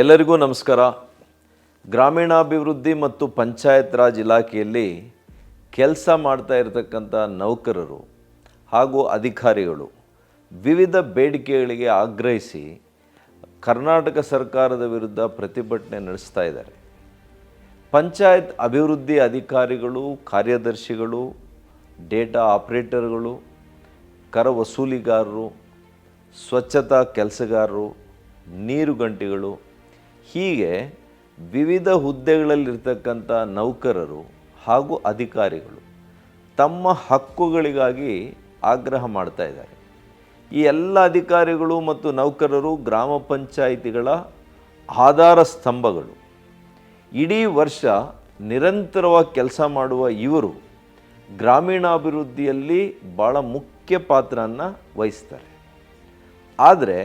ಎಲ್ಲರಿಗೂ ನಮಸ್ಕಾರ. ಗ್ರಾಮೀಣಾಭಿವೃದ್ಧಿ ಮತ್ತು ಪಂಚಾಯತ್ ರಾಜ್ ಇಲಾಖೆಯಲ್ಲಿ ಕೆಲಸ ಮಾಡ್ತಾ ಇರತಕ್ಕಂಥ ನೌಕರರು ಹಾಗೂ ಅಧಿಕಾರಿಗಳು ವಿವಿಧ ಬೇಡಿಕೆಗಳಿಗೆ ಆಗ್ರಹಿಸಿ ಕರ್ನಾಟಕ ಸರ್ಕಾರದ ವಿರುದ್ಧ ಪ್ರತಿಭಟನೆ ನಡೆಸ್ತಾ ಇದ್ದಾರೆ. ಪಂಚಾಯತ್ ಅಭಿವೃದ್ಧಿ ಅಧಿಕಾರಿಗಳು, ಕಾರ್ಯದರ್ಶಿಗಳು, ಡೇಟಾ ಆಪರೇಟರ್ಗಳು, ಕರ ವಸೂಲಿಗಾರರು, ಸ್ವಚ್ಛತಾ ಕೆಲಸಗಾರರು, ನೀರು ಗಂಟೆಗಳು ಹೀಗೆ ವಿವಿಧ ಹುದ್ದೆಗಳಲ್ಲಿರ್ತಕ್ಕಂಥ ನೌಕರರು ಹಾಗೂ ಅಧಿಕಾರಿಗಳು ತಮ್ಮ ಹಕ್ಕುಗಳಿಗಾಗಿ ಆಗ್ರಹ ಮಾಡ್ತಾ ಇದ್ದಾರೆ. ಈ ಎಲ್ಲ ಅಧಿಕಾರಿಗಳು ಮತ್ತು ನೌಕರರು ಗ್ರಾಮ ಪಂಚಾಯಿತಿಗಳ ಆಧಾರ ಸ್ತಂಭಗಳು. ಇಡೀ ವರ್ಷ ನಿರಂತರವಾಗಿ ಕೆಲಸ ಮಾಡುವ ಇವರು ಗ್ರಾಮೀಣಾಭಿವೃದ್ಧಿಯಲ್ಲಿ ಭಾಳ ಮುಖ್ಯ ಪಾತ್ರನ ವಹಿಸ್ತಾರೆ. ಆದರೆ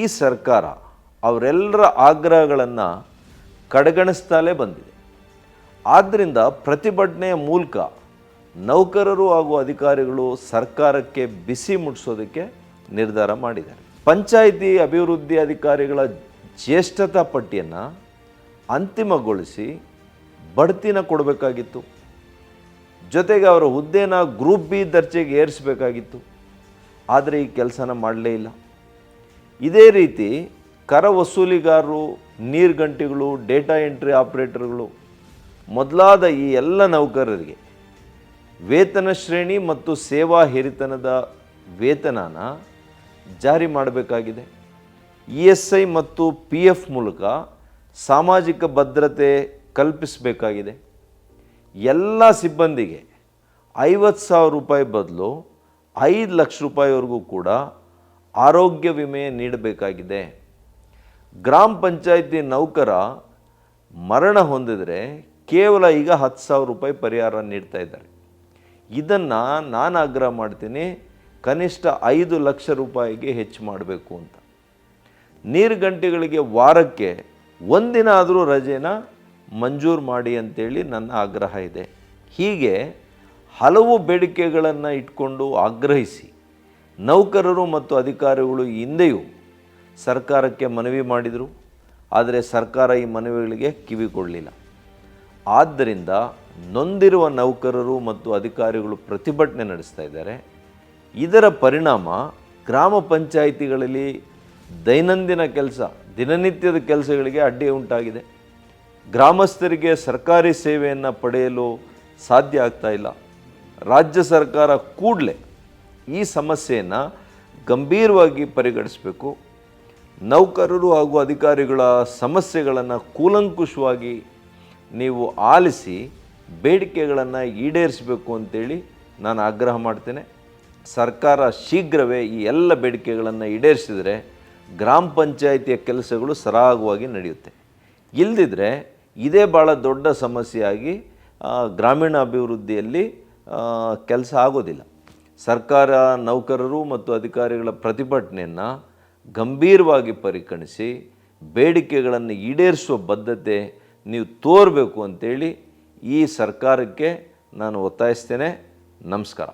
ಈ ಸರ್ಕಾರ ಅವರೆಲ್ಲರ ಆಗ್ರಹಗಳನ್ನು ಕಡೆಗಣಿಸ್ತಾಲೇ ಬಂದಿದೆ. ಆದ್ದರಿಂದ ಪ್ರತಿಭಟನೆಯ ಮೂಲಕ ನೌಕರರು ಹಾಗೂ ಅಧಿಕಾರಿಗಳು ಸರ್ಕಾರಕ್ಕೆ ಬಿಸಿ ಮುಟ್ಟಿಸೋದಕ್ಕೆ ನಿರ್ಧಾರ ಮಾಡಿದ್ದಾರೆ. ಪಂಚಾಯಿತಿ ಅಭಿವೃದ್ಧಿ ಅಧಿಕಾರಿಗಳ ಜ್ಯೇಷ್ಠತಾ ಪಟ್ಟಿಯನ್ನು ಅಂತಿಮಗೊಳಿಸಿ ಬಡ್ತಿನ ಕೊಡಬೇಕಾಗಿತ್ತು. ಜೊತೆಗೆ ಅವರ ಹುದ್ದೆನ ಗ್ರೂಪ್ ಬಿ ದರ್ಜೆಗೆ ಏರಿಸಬೇಕಾಗಿತ್ತು. ಆದರೆ ಈ ಕೆಲಸನ ಮಾಡಲೇ ಇಲ್ಲ. ಇದೇ ರೀತಿ ಕರ ವಸೂಲಿಗಾರರು ನೀರ್ಗಂಟಿಗಳು ಡೇಟಾ ಎಂಟ್ರಿ ಆಪರೇಟರ್ಗಳು ಮೊದಲಾದ ಈ ಎಲ್ಲ ನೌಕರರಿಗೆ ವೇತನ ಶ್ರೇಣಿ ಮತ್ತು ಸೇವಾ ಹಿರಿತನದ ವೇತನನ ಜಾರಿ ಮಾಡಬೇಕಾಗಿದೆ. ಇ ಎಸ್ ಐ ಮತ್ತು ಪಿ ಎಫ್ ಮೂಲಕ ಸಾಮಾಜಿಕ ಭದ್ರತೆ ಕಲ್ಪಿಸಬೇಕಾಗಿದೆ. ಎಲ್ಲ ಸಿಬ್ಬಂದಿಗೆ ಐವತ್ತು ಸಾವಿರ ರೂಪಾಯಿ ಬದಲು ಐದು ಲಕ್ಷ ರೂಪಾಯಿವರೆಗೂ ಕೂಡ ಆರೋಗ್ಯ ವಿಮೆ ನೀಡಬೇಕಾಗಿದೆ. ಗ್ರಾಮ ಪಂಚಾಯತಿ ನೌಕರ ಮರಣ ಹೊಂದಿದರೆ ಕೇವಲ ಈಗ ಹತ್ತು ಸಾವಿರ ರೂಪಾಯಿ ಪರಿಹಾರ ನೀಡ್ತಾ ಇದ್ದಾರೆ. ಇದನ್ನು ನಾನು ಆಗ್ರಹ ಮಾಡ್ತೀನಿ, ಕನಿಷ್ಠ ಐದು ಲಕ್ಷ ರೂಪಾಯಿಗೆ ಹೆಚ್ಚು ಮಾಡಬೇಕು ಅಂತ. ನೀರು ಗಂಟೆಗಳಿಗೆ ವಾರಕ್ಕೆ ಒಂದಿನ ಆದರೂ ರಜೆನ ಮಂಜೂರು ಮಾಡಿ ಅಂತೇಳಿ ನನ್ನ ಆಗ್ರಹ ಇದೆ. ಹೀಗೆ ಹಲವು ಬೇಡಿಕೆಗಳನ್ನು ಇಟ್ಕೊಂಡು ಆಗ್ರಹಿಸಿ, ನೌಕರರು ಮತ್ತು ಅಧಿಕಾರಿಗಳು ಹಿಂದೆಯೂ ಸರ್ಕಾರಕ್ಕೆ ಮನವಿ ಮಾಡಿದರು, ಆದರೆ ಸರ್ಕಾರ ಈ ಮನವಿಗಳಿಗೆ ಕಿವಿಗೊಡಲಿಲ್ಲ ಆದ್ದರಿಂದ ನೊಂದಿರುವ ನೌಕರರು ಮತ್ತು ಅಧಿಕಾರಿಗಳು ಪ್ರತಿಭಟನೆ ನಡೆಸ್ತಾ ಇದ್ದಾರೆ. ಇದರ ಪರಿಣಾಮ ಗ್ರಾಮ ಪಂಚಾಯಿತಿಗಳಲ್ಲಿ ದೈನಂದಿನ ಕೆಲಸ, ದಿನನಿತ್ಯದ ಕೆಲಸಗಳಿಗೆ ಅಡ್ಡಿ ಉಂಟಾಗಿದೆ. ಗ್ರಾಮಸ್ಥರಿಗೆ ಸರ್ಕಾರಿ ಸೇವೆಯನ್ನು ಪಡೆಯಲು ಸಾಧ್ಯ ಆಗ್ತಾ ಇಲ್ಲ. ರಾಜ್ಯ ಸರ್ಕಾರ ಕೂಡಲೇ ಈ ಸಮಸ್ಯೆಯನ್ನು ಗಂಭೀರವಾಗಿ ಪರಿಗಣಿಸಬೇಕು. ನೌಕರರು ಹಾಗೂ ಅಧಿಕಾರಿಗಳ ಸಮಸ್ಯೆಗಳನ್ನು ಕೂಲಂಕುಷವಾಗಿ ನೀವು ಆಲಿಸಿ ಬೇಡಿಕೆಗಳನ್ನು ಈಡೇರಿಸಬೇಕು ಅಂತೇಳಿ ನಾನು ಆಗ್ರಹ ಮಾಡ್ತೇನೆ. ಸರ್ಕಾರ ಶೀಘ್ರವೇ ಈ ಎಲ್ಲ ಬೇಡಿಕೆಗಳನ್ನು ಈಡೇರಿಸಿದರೆ ಗ್ರಾಮ ಪಂಚಾಯಿತಿಯ ಕೆಲಸಗಳು ಸರಾಗವಾಗಿ ನಡೆಯುತ್ತೆ. ಇಲ್ಲದಿದ್ದರೆ ಇದೇ ಭಾಳ ದೊಡ್ಡ ಸಮಸ್ಯೆಯಾಗಿ ಗ್ರಾಮೀಣ ಅಭಿವೃದ್ಧಿಯಲ್ಲಿ ಕೆಲಸ ಆಗೋದಿಲ್ಲ. ಸರ್ಕಾರ ನೌಕರರು ಮತ್ತು ಅಧಿಕಾರಿಗಳ ಪ್ರತಿಭಟನೆಯನ್ನು ಗಂಭೀರವಾಗಿ ಪರಿಗಣಿಸಿ ಬೇಡಿಕೆಗಳನ್ನು ಈಡೇರಿಸುವ ಬದ್ಧತೆ ನೀವು ತೋರಬೇಕು ಅಂತೇಳಿ ಈ ಸರ್ಕಾರಕ್ಕೆ ನಾನು ಒತ್ತಾಯಿಸ್ತೇನೆ. ನಮಸ್ಕಾರ.